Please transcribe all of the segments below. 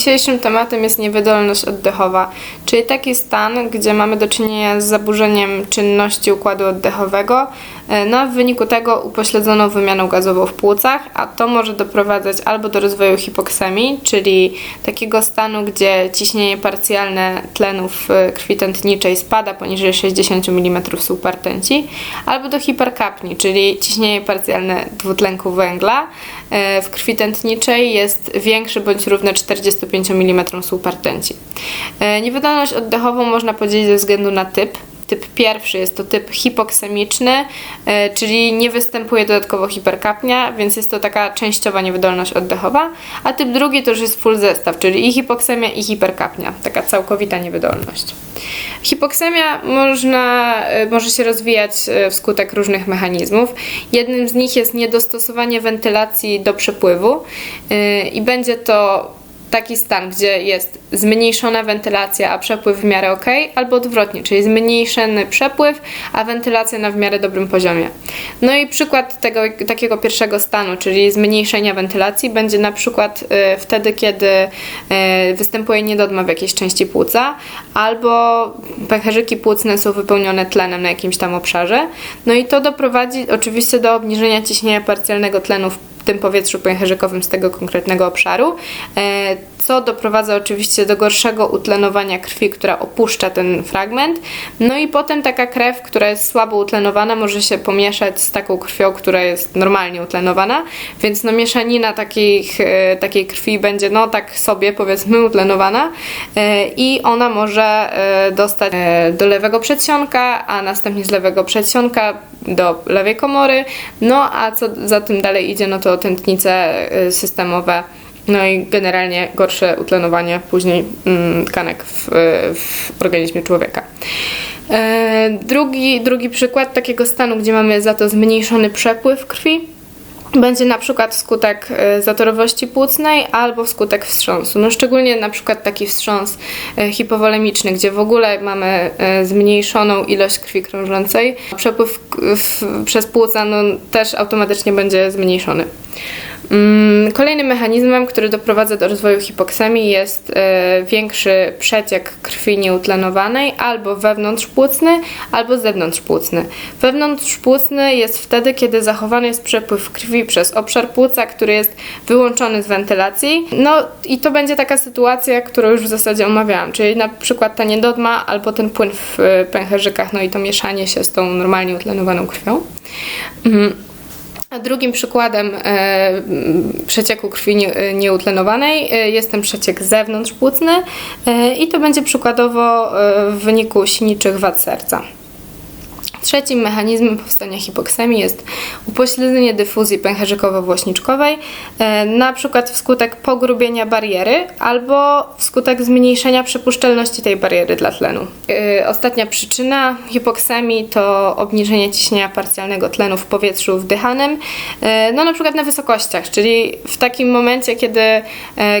Dzisiejszym tematem jest niewydolność oddechowa, czyli taki stan, gdzie mamy do czynienia z zaburzeniem czynności układu oddechowego, no a w wyniku tego upośledzoną wymianą gazową w płucach, a to może doprowadzać albo do rozwoju hipoksemii, czyli takiego stanu, gdzie ciśnienie parcjalne tlenu w krwi tętniczej spada poniżej 60 mm supertenci, albo do hiperkapni, czyli ciśnienie parcjalne dwutlenku węgla e, w krwi tętniczej jest większe bądź równe 45 mm supertenci. E, Niewydolność oddechową można podzielić ze względu na typ. Typ pierwszy jest to typ hipoksemiczny, e, czyli nie występuje dodatkowo hiperkapnia, więc jest to taka częściowa niewydolność oddechowa, a typ drugi to już jest full zestaw, czyli i hipoksemia i hiperkapnia, taka całkowita niewydolność. Hipoksemia można, e, może się rozwijać e, wskutek różnych mechanizmów. Jednym z nich jest niedostosowanie wentylacji do przepływu i będzie to taki stan, gdzie jest zmniejszona wentylacja, a przepływ w miarę ok, albo odwrotnie, czyli zmniejszony przepływ, a wentylacja na w miarę dobrym poziomie. No i przykład tego, takiego pierwszego stanu, czyli zmniejszenia wentylacji, będzie na przykład y, wtedy, kiedy y, występuje niedodma w jakiejś części płuca, albo pęcherzyki płucne są wypełnione tlenem na jakimś tam obszarze. No i to doprowadzi oczywiście do obniżenia ciśnienia parcjalnego tlenu w tym powietrzu pęcherzykowym z tego konkretnego obszaru, e, co doprowadza oczywiście do gorszego utlenowania krwi, która opuszcza ten fragment. No i potem taka krew, która jest słabo utlenowana, może się pomieszać z taką krwią, która jest normalnie utlenowana, więc no mieszanina takich, e, takiej krwi będzie no tak sobie powiedzmy utlenowana. E, i ona może dostać do lewego przedsionka, a następnie z lewego przedsionka do lewej komory, no a co za tym dalej idzie, no to tętnice systemowe, no i generalnie gorsze utlenowanie później mm, tkanek w, w organizmie człowieka. E, drugi, drugi przykład takiego stanu, gdzie mamy za to zmniejszony przepływ krwi, będzie na przykład wskutek e, zatorowości płucnej albo wskutek wstrząsu. No szczególnie na przykład taki wstrząs e, hipowolemiczny, gdzie w ogóle mamy zmniejszoną ilość krwi krążącej. Przepływ w, przez płuca no, też automatycznie będzie zmniejszony. Mm, kolejnym mechanizmem, który doprowadza do rozwoju hipoksemii jest e, większy przeciek krwi nieutlenowanej albo wewnątrzpłucny, albo zewnątrzpłucny. Wewnątrzpłucny jest wtedy, kiedy zachowany jest przepływ krwi przez obszar płuca, który jest wyłączony z wentylacji. No i to będzie taka sytuacja, którą już w zasadzie omawiałam, czyli na przykład ta niedodma albo ten płyn w e, pęcherzykach, no i to mieszanie się z tą normalnie utlenowaną krwią. Mhm. Drugim przykładem e, przecieku krwi nie, nieutlenowanej e, jest ten przeciek zewnątrzpłucny e, i to będzie przykładowo w wyniku silniczych wad serca. Trzecim mechanizmem powstania hipoksemii jest upośledzenie dyfuzji pęcherzykowo-włośniczkowej, e, na przykład wskutek pogrubienia bariery albo wskutek zmniejszenia przepuszczalności tej bariery dla tlenu. E, ostatnia przyczyna hipoksemii to obniżenie ciśnienia parcjalnego tlenu w powietrzu wdychanym, e, no na przykład na wysokościach, czyli w takim momencie, kiedy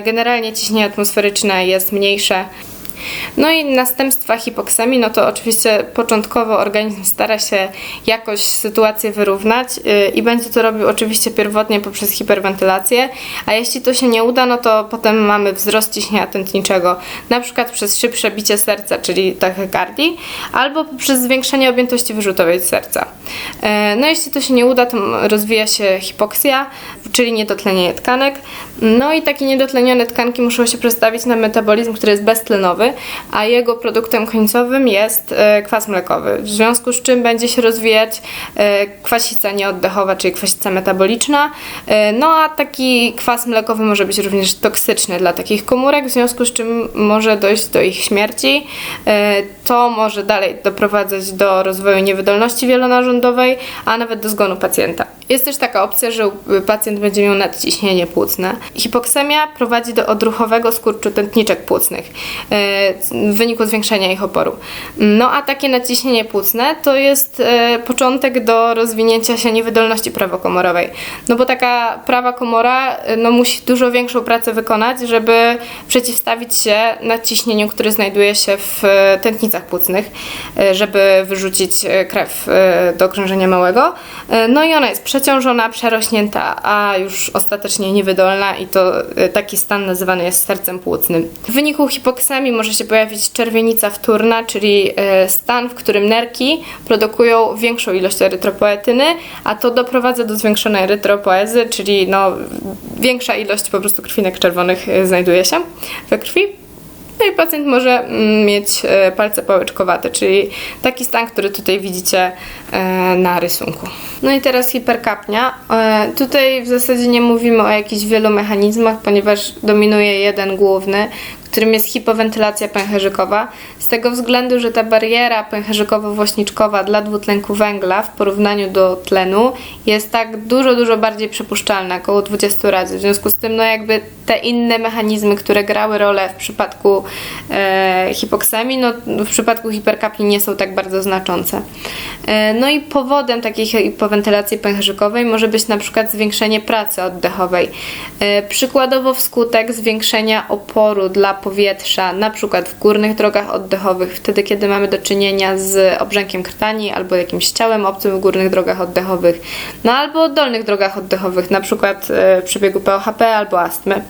generalnie ciśnienie atmosferyczne jest mniejsze, no i następstwa hipoksemii, no to oczywiście początkowo organizm stara się jakoś sytuację wyrównać yy, i będzie to robił oczywiście pierwotnie poprzez hiperwentylację, a jeśli to się nie uda, no to potem mamy wzrost ciśnienia tętniczego, na przykład przez szybsze bicie serca, czyli tachykardii, albo poprzez zwiększenie objętości wyrzutowej serca. Yy, no jeśli to się nie uda, to rozwija się hipoksja, czyli niedotlenienie tkanek, no i takie niedotlenione tkanki muszą się przestawić na metabolizm, który jest beztlenowy, a jego produktem końcowym jest e, kwas mlekowy. W związku z czym będzie się rozwijać e, kwasica nieoddechowa, czyli kwasica metaboliczna. E, no a taki kwas mlekowy może być również toksyczny dla takich komórek, w związku z czym może dojść do ich śmierci. To może dalej doprowadzać do rozwoju niewydolności wielonarządowej, a nawet do zgonu pacjenta. Jest też taka opcja, że pacjent będzie miał nadciśnienie płucne. Hipoksemia prowadzi do odruchowego skurczu tętniczek płucnych w wyniku zwiększenia ich oporu. No a takie naciśnienie płucne to jest e, początek do rozwinięcia się niewydolności prawokomorowej. No bo taka prawa komora e, no, musi dużo większą pracę wykonać, żeby przeciwstawić się nadciśnieniu, które znajduje się w e, tętnicach płucnych, żeby wyrzucić krew do krążenia małego. No i ona jest przeciążona, przerośnięta, a już ostatecznie niewydolna i to taki stan nazywany jest sercem płucnym. W wyniku hipoksemii może się pojawić czerwienica wtórna, czyli y, stan, w którym nerki produkują większą ilość erytropoetyny, a to doprowadza do zwiększonej erytropoezy, czyli no, większa ilość po prostu krwinek czerwonych y, znajduje się we krwi. No i pacjent może mm, mieć e, palce pałeczkowate, czyli taki stan, który tutaj widzicie e, na rysunku. No i teraz hiperkapnia. E, Tutaj w zasadzie nie mówimy o jakichś wielu mechanizmach, ponieważ dominuje jeden główny, którym jest hipowentylacja pęcherzykowa. Tego względu, że ta bariera pęcherzykowo-włośniczkowa dla dwutlenku węgla w porównaniu do tlenu jest tak dużo, dużo bardziej przepuszczalna, około 20 razy. W związku z tym, no jakby te inne mechanizmy, które grały rolę w przypadku e, hipoksemii, no w przypadku hiperkapni nie są tak bardzo znaczące. E, no i powodem takiej hipowentylacji pęcherzykowej może być na przykład zwiększenie pracy oddechowej. E, przykładowo wskutek zwiększenia oporu dla powietrza, na przykład w górnych drogach oddechowych, wtedy kiedy mamy do czynienia z obrzękiem krtani albo jakimś ciałem obcym w górnych drogach oddechowych, no albo dolnych drogach oddechowych, na przykład e, w przebiegu POHP albo astmy.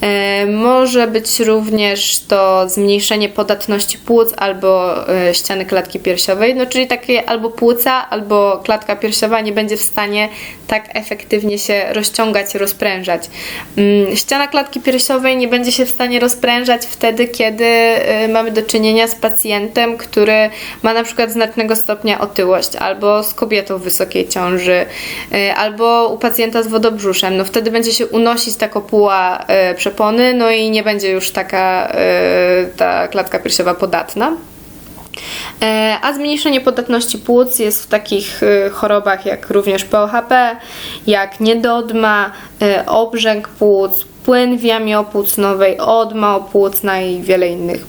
E, Może być również to zmniejszenie podatności płuc albo e, ściany klatki piersiowej, no czyli takie albo płuca, albo klatka piersiowa nie będzie w stanie tak efektywnie się rozciągać, rozprężać. Mm, Ściana klatki piersiowej nie będzie się w stanie rozprężać wtedy, kiedy mamy do czynienia z pacjentem, który ma na przykład znacznego stopnia otyłość, albo z kobietą w wysokiej ciąży, e, albo u pacjenta z wodobrzuszem. No wtedy będzie się unosić ta kopuła e, przepony, no i nie będzie już taka e, ta klatka piersiowa podatna. A zmniejszenie podatności płuc jest w takich chorobach jak również POHP, jak niedodma, obrzęk płuc, płyn w jamie opłucnowej, odma opłucna i wiele innych.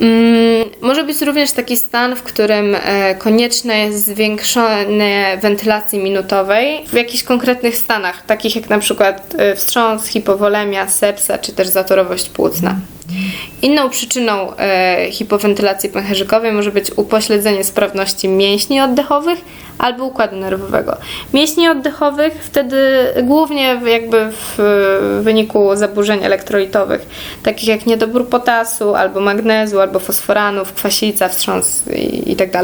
Mm, Może być również taki stan, w którym e, konieczne jest zwiększenie wentylacji minutowej w jakichś konkretnych stanach, takich jak na przykład e, wstrząs, hipowolemia, sepsa czy też zatorowość płucna. Inną przyczyną e, hipowentylacji pęcherzykowej może być upośledzenie sprawności mięśni oddechowych albo układu nerwowego. Mięśni oddechowych wtedy głównie jakby w wyniku zaburzeń elektrolitowych, takich jak niedobór potasu, albo magnezu, albo fosforanów, kwasica, wstrząs i, i tak.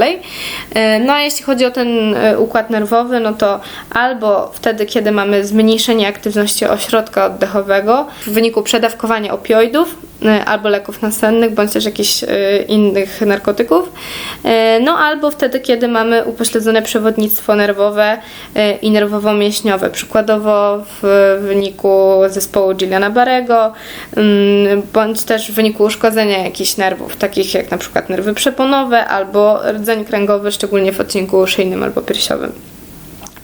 E, No a jeśli chodzi o ten e, układ nerwowy, no to albo wtedy, kiedy mamy zmniejszenie aktywności ośrodka oddechowego w wyniku przedawkowania opioidów, e, albo leków nasennych, bądź też jakichś e, innych narkotyków, E, no albo wtedy, kiedy mamy upośledzone przewodnictwo nerwowe e, i nerwowo-mięśniowe, przykładowo w wyniku zespołu Gilliana Barrego, mm, bądź też w wyniku uszkodzenia jakichś nerwów, takich jak na przykład nerwy przeponowe albo rdzeń kręgowy, szczególnie w odcinku szyjnym albo piersiowym.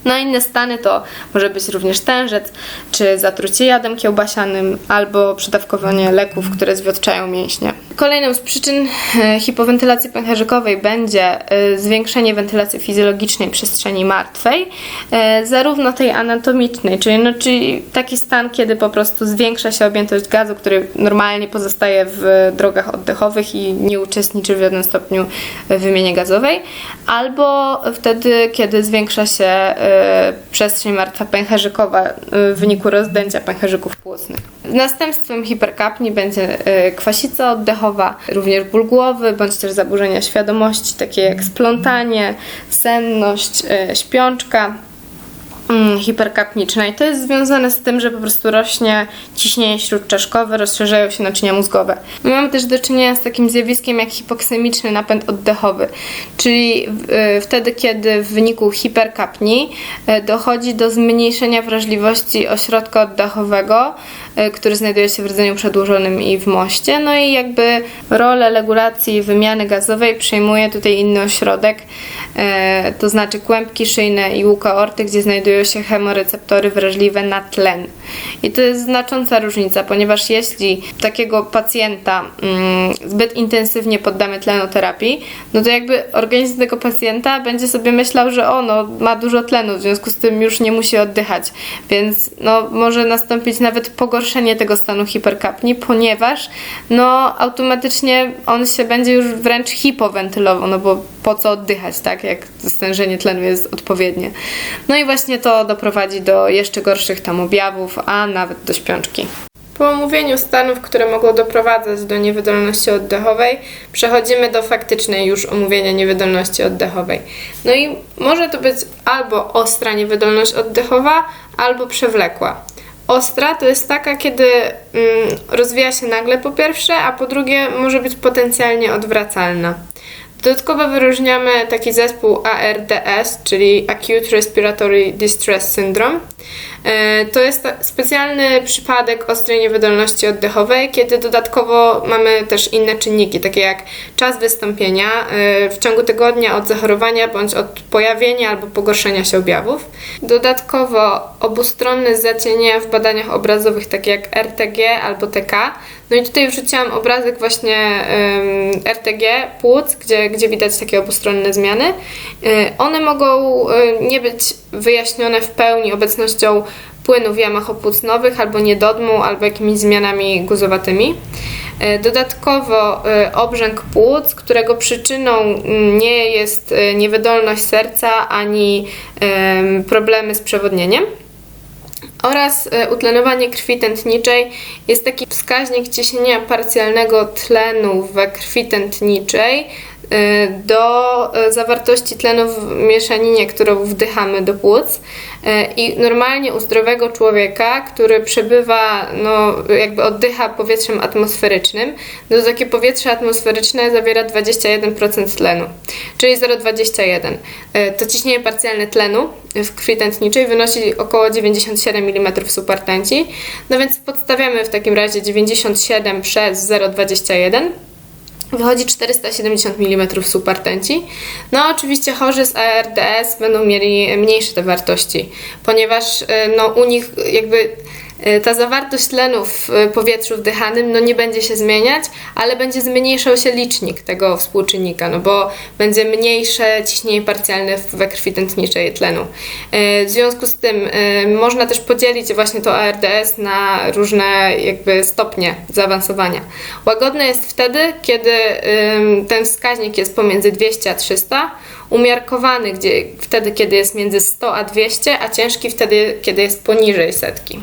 No inne stany to może być również tężec, czy zatrucie jadem kiełbasianym, albo przedawkowanie leków, które zwiotczają mięśnie. Kolejną z przyczyn e, hipowentylacji pęcherzykowej będzie e, zwiększenie wentylacji fizjologicznej przestrzeni martwej, e, zarówno tej anatomicznej, czyli, no, czyli taki stan, kiedy po prostu zwiększa się objętość gazu, który normalnie pozostaje w drogach oddechowych i nie uczestniczy w żadnym stopniu w wymianie gazowej, albo wtedy, kiedy zwiększa się przestrzeń martwa pęcherzykowa e, w wyniku rozdęcia pęcherzyków płucnych. Następstwem hiperkapni będzie e, kwasica oddechowa, również ból głowy, bądź też zaburzenia świadomości, takie jak splątanie, senność, e, śpiączka mm, hiperkapniczna i to jest związane z tym, że po prostu rośnie ciśnienie śródczaszkowe, rozszerzają się naczynia mózgowe. My mamy też do czynienia z takim zjawiskiem jak hipoksemiczny napęd oddechowy, czyli y, wtedy, kiedy w wyniku hiperkapni y, dochodzi do zmniejszenia wrażliwości ośrodka oddechowego, który znajduje się w rdzeniu przedłużonym i w moście, no i jakby rolę regulacji wymiany gazowej przejmuje tutaj inny ośrodek, y, to znaczy kłębki szyjne i łuka orty, gdzie znajdują się chemoreceptory wrażliwe na tlen. I to jest znacząca różnica, ponieważ jeśli takiego pacjenta mm, zbyt intensywnie poddamy tlenoterapii, no to jakby organizm tego pacjenta będzie sobie myślał, że ono ma dużo tlenu, w związku z tym już nie musi oddychać, więc no, może nastąpić nawet pogorszenie pogorszenie tego stanu hiperkapni, ponieważ no automatycznie on się będzie już wręcz hipowentylował, no bo po co oddychać, tak, jak stężenie tlenu jest odpowiednie. No i właśnie to doprowadzi do jeszcze gorszych tam objawów, a nawet do śpiączki. Po omówieniu stanów, które mogą doprowadzać do niewydolności oddechowej, przechodzimy do faktycznej już omówienia niewydolności oddechowej. No i może to być albo ostra niewydolność oddechowa, albo przewlekła. Ostra to jest taka, kiedy mm, rozwija się nagle po pierwsze, a po drugie może być potencjalnie odwracalna. Dodatkowo wyróżniamy taki zespół ARDS, czyli Acute Respiratory Distress Syndrome. E, to jest specjalny przypadek ostrej niewydolności oddechowej, kiedy dodatkowo mamy też inne czynniki, takie jak czas wystąpienia e, w ciągu tygodnia od zachorowania bądź od pojawienia albo pogorszenia się objawów. Dodatkowo obustronne zacienienia w badaniach obrazowych, takie jak RTG albo TK. No i tutaj wrzuciłam obrazek właśnie RTG płuc, gdzie, gdzie widać takie obustronne zmiany. E, one mogą nie być wyjaśnione w pełni obecnością płynu w jamach opłucnowych albo niedodmu, albo jakimiś zmianami guzowatymi. E, dodatkowo e, obrzęk płuc, którego przyczyną mm, nie jest e, niewydolność serca ani problemy z przewodnieniem oraz utlenowanie krwi tętniczej jest taki wskaźnik ciśnienia parcjalnego tlenu we krwi tętniczej do y, zawartości tlenu w mieszaninie, którą wdychamy do płuc. Y, I normalnie u zdrowego człowieka, który przebywa, no, jakby oddycha powietrzem atmosferycznym, to takie powietrze atmosferyczne zawiera 21% tlenu, czyli 0,21. To ciśnienie parcjalne tlenu w krwi tętniczej wynosi około 97 mm supertenci. No więc podstawiamy w takim razie 97 przez 0,21 Wychodzi 470 mm supertenci. No oczywiście chorzy z ARDS będą mieli mniejsze te wartości, ponieważ e, no, u nich jakby ta zawartość tlenu w powietrzu wdychanym no nie będzie się zmieniać, ale będzie zmniejszał się licznik tego współczynnika, no bo będzie mniejsze ciśnienie parcjalne we krwi tętniczej tlenu. E, w związku z tym można też podzielić właśnie to ARDS na różne jakby stopnie zaawansowania. Łagodne jest wtedy, kiedy ten wskaźnik jest pomiędzy 200 a 300, umiarkowany gdzie, wtedy, kiedy jest między 100 a 200, a ciężki wtedy, kiedy jest poniżej setki.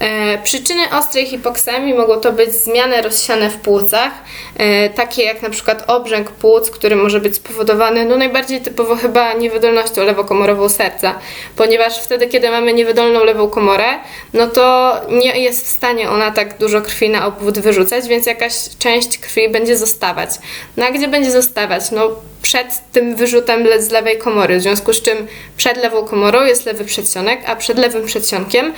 E, przyczyny ostrej hipoksemii mogą to być zmiany rozsiane w płucach, e, takie jak na przykład obrzęk płuc, który może być spowodowany no najbardziej typowo chyba niewydolnością lewokomorową serca, ponieważ wtedy, kiedy mamy niewydolną lewą komorę, no to nie jest w stanie ona tak dużo krwi na obwód wyrzucać, więc jakaś część krwi będzie zostawać. No a gdzie będzie zostawać? No przed tym wyrzutem z lewej komory, w związku z czym przed lewą komorą jest lewy przedsionek, a przed lewym przedsionkiem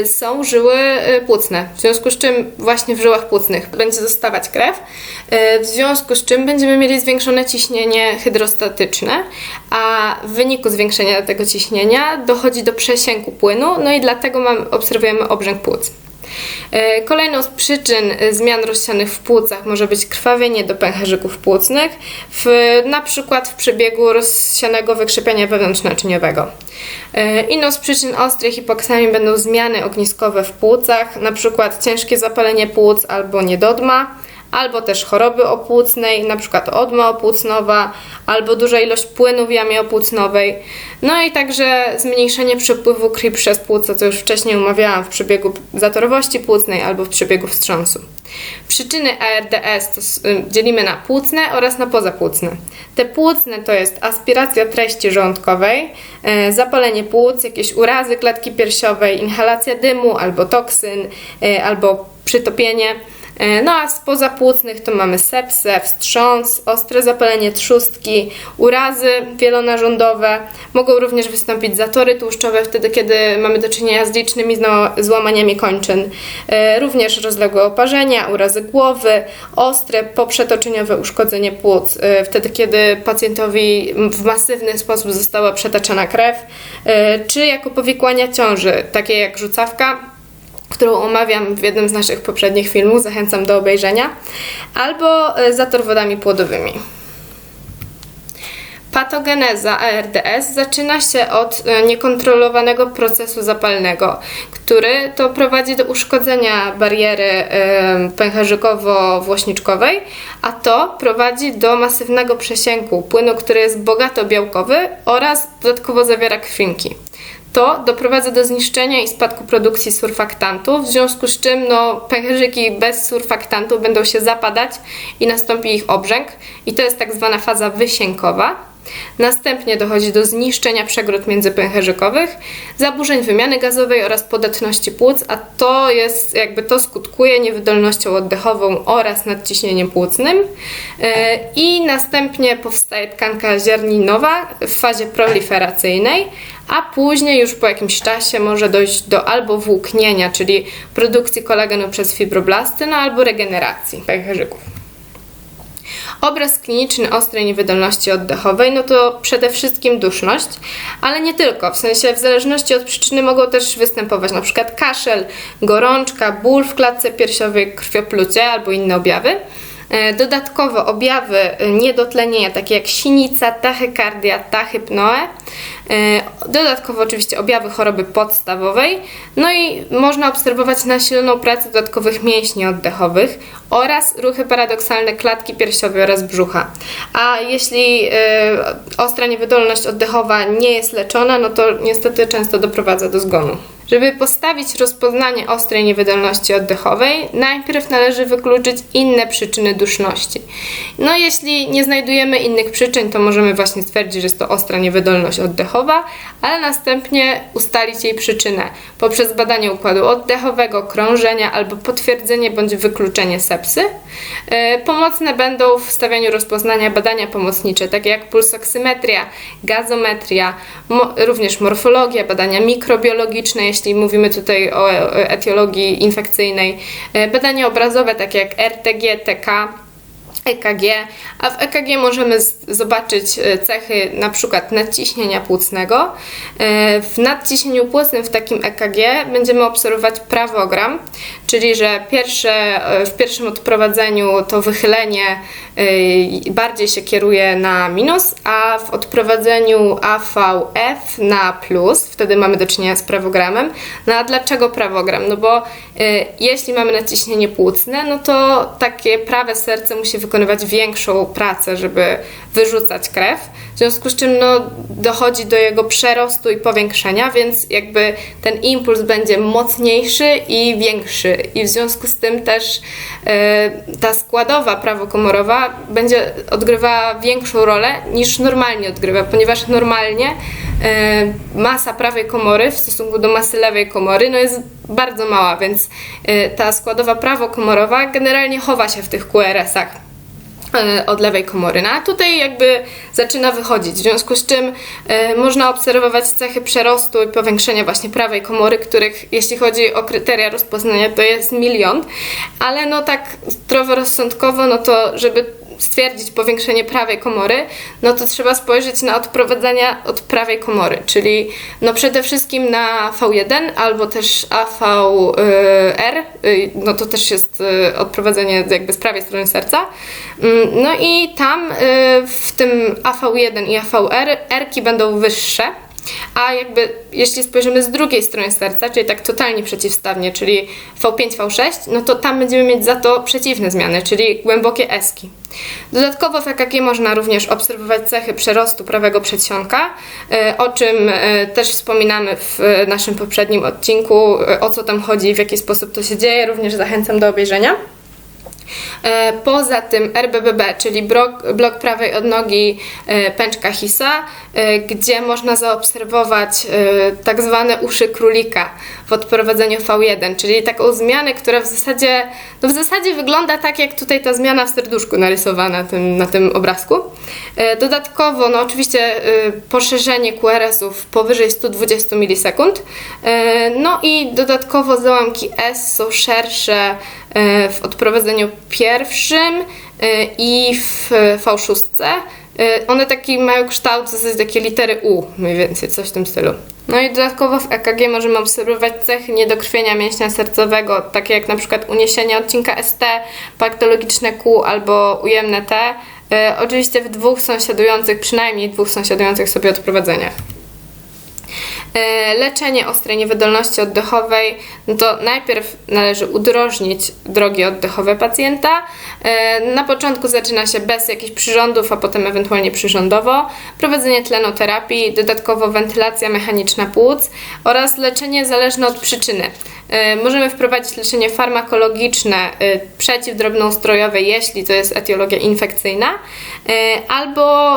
y, są żyły y, płucne, w związku z czym właśnie w żyłach płucnych będzie zostawać krew, y, w związku z czym będziemy mieli zwiększone ciśnienie hydrostatyczne, a w wyniku zwiększenia tego ciśnienia dochodzi do przesięku płynu, no i dlatego mamy, obserwujemy obrzęk płuc. E, kolejną z przyczyn e, zmian rozsianych w płucach może być krwawienie do pęcherzyków płucnych, w, na przykład w przebiegu rozsianego wykrzepienia wewnątrznaczyniowego. E, inną z przyczyn ostrej hipoksemii będą zmiany ogniskowe w płucach, na przykład ciężkie zapalenie płuc albo niedodma, albo też choroby opłucnej, przykład odma opłucnowa, albo duża ilość płynu w jamie opłucnowej. No i także zmniejszenie przepływu krwi przez płuca, co już wcześniej omawiałam w przebiegu zatorowości płucnej albo w przebiegu wstrząsu. Przyczyny ARDS to y, dzielimy na płucne oraz na pozapłucne. Te płucne to jest aspiracja treści żołądkowej, y, zapalenie płuc, jakieś urazy klatki piersiowej, inhalacja dymu albo toksyn, y, albo przytopienie. E, no a spoza płucnych to mamy sepsę, wstrząs, ostre zapalenie trzustki, urazy wielonarządowe. Mogą również wystąpić zatory tłuszczowe wtedy, kiedy mamy do czynienia z licznymi złamaniami kończyn. E, również rozległe oparzenia, urazy głowy, ostre poprzetoczeniowe uszkodzenie płuc, e, wtedy kiedy pacjentowi w masywny sposób została przetaczana krew, czy jako powikłania ciąży, takie jak rzucawka, którą omawiam w jednym z naszych poprzednich filmów, zachęcam do obejrzenia, albo e, zator wodami płodowymi. Patogeneza ARDS zaczyna się od e, niekontrolowanego procesu zapalnego, który to prowadzi do uszkodzenia bariery e, pęcherzykowo-włośniczkowej, a to prowadzi do masywnego przesięku płynu, który jest bogato białkowy oraz dodatkowo zawiera krwinki to doprowadza do zniszczenia i spadku produkcji surfaktantów, w związku z czym no, pęcherzyki bez surfaktantu będą się zapadać i nastąpi ich obrzęk i to jest tak zwana faza wysiękowa. Następnie dochodzi do zniszczenia przegród międzypęcherzykowych, zaburzeń wymiany gazowej oraz podatności płuc, a to jest jakby to skutkuje niewydolnością oddechową oraz nadciśnieniem płucnym. E, I następnie powstaje tkanka ziarninowa w fazie proliferacyjnej, a później już po jakimś czasie może dojść do albo włóknienia, czyli produkcji kolagenu przez fibroblasty, no albo regeneracji pęcherzyków. Obraz kliniczny ostrej niewydolności oddechowej, no to przede wszystkim duszność, ale nie tylko. W sensie w zależności od przyczyny mogą też występować przykład kaszel, gorączka, ból w klatce piersiowej, krwioplucie albo inne objawy. E, dodatkowo objawy niedotlenienia, takie jak sinica, tachykardia, tachypnoe. E, dodatkowo oczywiście objawy choroby podstawowej. No i można obserwować nasiloną pracę dodatkowych mięśni oddechowych oraz ruchy paradoksalne klatki piersiowej oraz brzucha. A jeśli e, ostra niewydolność oddechowa nie jest leczona, no to niestety często doprowadza do zgonu. Żeby postawić rozpoznanie ostrej niewydolności oddechowej, najpierw należy wykluczyć inne przyczyny duszności. No jeśli nie znajdujemy innych przyczyn, to możemy właśnie stwierdzić, że jest to ostra niewydolność oddechowa, ale następnie ustalić jej przyczynę poprzez badanie układu oddechowego, krążenia albo potwierdzenie bądź wykluczenie sepsy. E, pomocne będą w stawianiu rozpoznania badania pomocnicze, takie jak pulsoksymetria, gazometria, również morfologia, badania mikrobiologiczne, jeśli mówimy tutaj o etiologii infekcyjnej, e, badania obrazowe takie jak RTG, TK, EKG, a w EKG możemy zobaczyć e, cechy na przykład nadciśnienia płucnego. E, w nadciśnieniu płucnym w takim EKG będziemy obserwować prawogram, czyli że pierwsze, w pierwszym odprowadzeniu to wychylenie bardziej się kieruje na minus, a w odprowadzeniu AVF na plus, wtedy mamy do czynienia z prawogramem. No a dlaczego prawogram? No bo jeśli mamy naciśnienie płucne, no to takie prawe serce musi wykonywać większą pracę, żeby wyrzucać krew, w związku z czym no, dochodzi do jego przerostu i powiększenia, więc jakby ten impuls będzie mocniejszy i większy. I w związku z tym też y, ta składowa prawokomorowa będzie odgrywała większą rolę niż normalnie odgrywa, ponieważ normalnie e, masa prawej komory w stosunku do masy lewej komory no jest bardzo mała, więc e, ta składowa prawokomorowa generalnie chowa się w tych QRS-ach e, od lewej komory. No a tutaj jakby zaczyna wychodzić, w związku z czym e, można obserwować cechy przerostu i powiększenia właśnie prawej komory, których jeśli chodzi o kryteria rozpoznania to jest milion, ale no tak zdroworozsądkowo, no to żeby stwierdzić powiększenie prawej komory, no to trzeba spojrzeć na odprowadzenia od prawej komory, czyli no przede wszystkim na V1 albo też AVR, y, no to też jest y, odprowadzenie jakby z prawej strony serca. Mm, no i tam y, w tym AV1 i AVR erki będą wyższe, a jakby jeśli spojrzymy z drugiej strony serca, czyli tak totalnie przeciwstawnie, czyli V5, V6, no to tam będziemy mieć za to przeciwne zmiany, czyli głębokie eski. Dodatkowo w EKG można również obserwować cechy przerostu prawego przedsionka, e, o czym e, też wspominamy w naszym poprzednim odcinku, e, o co tam chodzi, w jaki sposób to się dzieje, również zachęcam do obejrzenia. E, poza tym RBBB, czyli blok, blok prawej odnogi e, pęczka Hisa, e, gdzie można zaobserwować tak zwane uszy królika w odprowadzeniu V1, czyli taką zmianę, która w zasadzie, no w zasadzie wygląda tak, jak tutaj ta zmiana w serduszku narysowana na tym, na tym obrazku. Dodatkowo, no oczywiście poszerzenie QRS-ów powyżej 120 milisekund, no i dodatkowo załamki S są szersze w odprowadzeniu pierwszym e, i w V6. E, one taki mają kształt w takie litery U, mniej więcej, coś w tym stylu. No i dodatkowo w EKG możemy obserwować cechy niedokrwienia mięśnia sercowego, takie jak na przykład uniesienie odcinka ST, patologiczne Q albo ujemne T, E, oczywiście w dwóch sąsiadujących, przynajmniej dwóch sąsiadujących sobie odprowadzeniach. E, Leczenie ostrej niewydolności oddechowej, no to najpierw należy udrożnić drogi oddechowe pacjenta. E, Na początku zaczyna się bez jakichś przyrządów, a potem ewentualnie przyrządowo. Prowadzenie tlenoterapii, dodatkowo wentylacja mechaniczna płuc oraz leczenie zależne od przyczyny. E, Możemy wprowadzić leczenie farmakologiczne e, przeciwdrobnoustrojowe, jeśli to jest etiologia infekcyjna, e, albo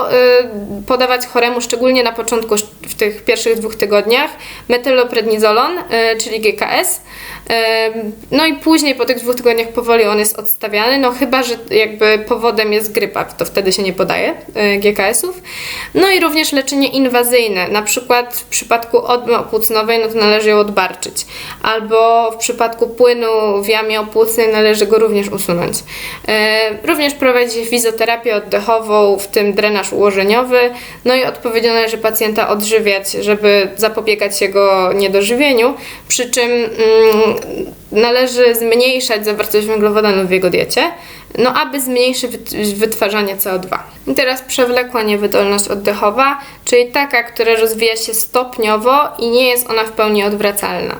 podawać choremu, szczególnie na początku, w tych pierwszych dwóch tygodniach, metyloprednizolon, czyli GKS. No i później po tych dwóch tygodniach powoli on jest odstawiany, no chyba, że jakby powodem jest grypa, to wtedy się nie podaje e, GKS-ów. No i również leczenie inwazyjne, na przykład w przypadku odmy opłucnowej, no to należy ją odbarczyć, albo w przypadku płynu w jamie opłucnej należy go również usunąć. E, Również prowadzić fizjoterapię oddechową, w tym drenaż ułożeniowy, no i odpowiednio należy pacjenta odżywiać, żeby zapobiegać jego niedożywieniu, przy czym mm, należy zmniejszać zawartość węglowodanów w jego diecie, no aby zmniejszyć wyt- wytwarzanie CO2. I teraz przewlekła niewydolność oddechowa, czyli taka, która rozwija się stopniowo i nie jest ona w pełni odwracalna.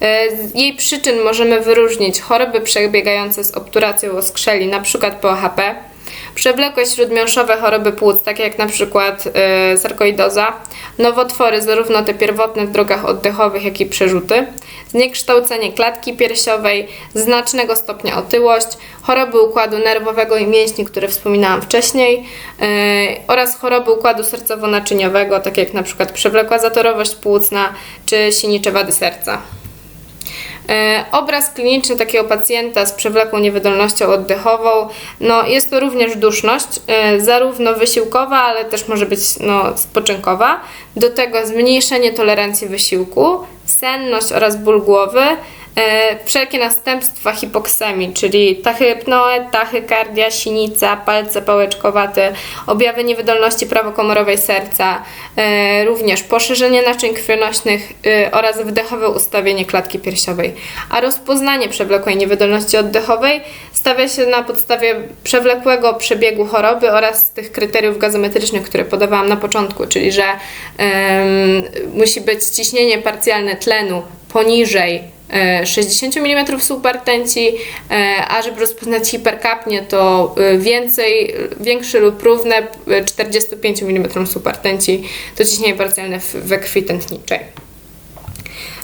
E, Z jej przyczyn możemy wyróżnić choroby przebiegające z obturacją oskrzeli, np. POHP, przewlekłe śródmiąższowe choroby płuc, takie jak na przykład e, sarkoidoza, nowotwory, zarówno te pierwotne w drogach oddechowych, jak i przerzuty, zniekształcenie klatki piersiowej, znacznego stopnia otyłość, choroby układu nerwowego i mięśni, które wspominałam wcześniej, e, oraz choroby układu sercowo-naczyniowego, takie jak przykład przewlekła zatorowość płucna czy sinicze wady serca. E, Obraz kliniczny takiego pacjenta z przewlekłą niewydolnością oddechową, no jest to również duszność, e, zarówno wysiłkowa, ale też może być no, spoczynkowa. Do tego zmniejszenie tolerancji wysiłku, senność oraz ból głowy, e, wszelkie następstwa hipoksemii, czyli tachypnoe, tachykardia, sinica, palce pałeczkowate, objawy niewydolności prawokomorowej serca, e, również poszerzenie naczyń krwionośnych e, oraz wdechowe ustawienie klatki piersiowej. A rozpoznanie przewlekłej niewydolności oddechowej stawia się na podstawie przewlekłego przebiegu choroby oraz tych kryteriów gazometrycznych, które podawałam na początku, czyli że em, musi być ciśnienie parcjalne tlenu poniżej e, 60 mm subartenci, a żeby rozpoznać hiperkapnię to e, więcej, większe lub równe e, 45 mm subartenci to ciśnienie parcjalne we krwi tętniczej.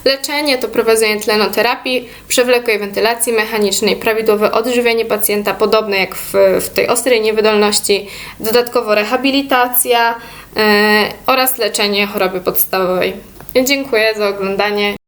Leczenie to prowadzenie tlenoterapii, przewlekłej wentylacji mechanicznej, prawidłowe odżywienie pacjenta, podobne jak w, w tej ostrej niewydolności, dodatkowo rehabilitacja e, oraz leczenie choroby podstawowej. Dziękuję za oglądanie.